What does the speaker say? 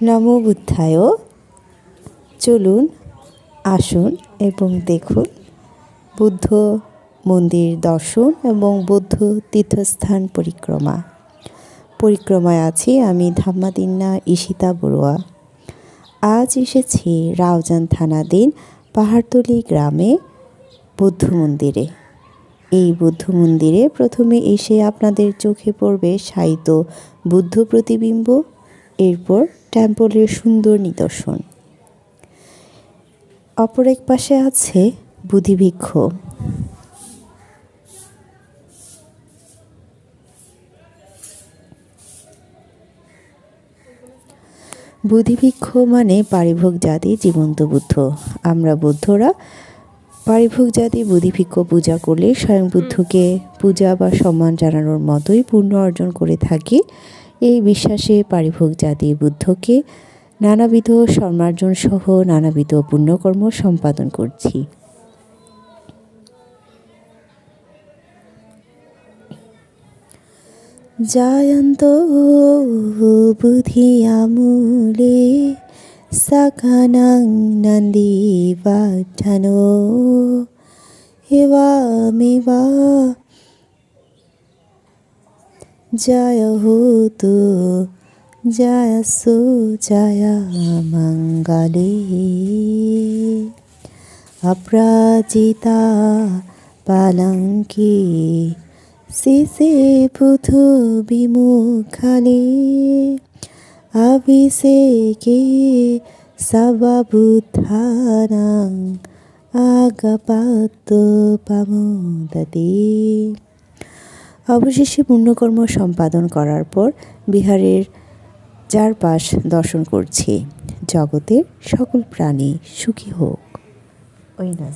নমো বুদ্ধায় চলুন, আসুন এবং দেখুন। বুদ্ধ মন্দির দর্শন এবং বৌদ্ধ তীর্থস্থান পরিক্রমা। পরিক্রমায় আছি আমি ধাম্মাদিন্না ঈশিতা বড়ুয়া। আজ এসেছি রাউজান থানাধীন পাহাড়তলি গ্রামে বুদ্ধ মন্দিরে। এই বুদ্ধ মন্দিরে প্রথমে এসে আপনাদের চোখে পড়বে সাহিত্য বুদ্ধ প্রতিবিম্ব এরপর টেম্পলের সুন্দর নিদর্শন। অপর এক পাশে আছে বুধিবৃক্ষ বুধিবৃক্ষ মানে পারিভোগ জাতি, জীবন্ত বুদ্ধ। আমরা বুদ্ধরা পারিভোগ জাতি বুধিবৃক্ষ পূজা করলে স্বয়ং বুদ্ধকে পূজা বা সম্মান জানানোর মতোই পূর্ণ অর্জন করে থাকি। এই বিশ্বাসে পারিভোগ জাতি বুদ্ধকে নানাবিধ সম্মার্জন সহ নানাবিধ পুণ্যকর্ম সম্পাদন করছি। জায়ন্ত বুধিয়ামূলে সাকানাং নন্দী বাঠানো এবামেবা হোতু জয় সু জয় মঙ্গলে অপরাজিতা পালঙ্কি শিশে পুথু বিমুখালে অভিষেকে সববুদ্ধানাং আগপাত পামুদতে অবশেষে পুণ্যকর্ম সম্পাদন করার পর বিহারের চারপাশ দর্শন করছি। জগতের সকল প্রাণী সুখী হোক। ওই না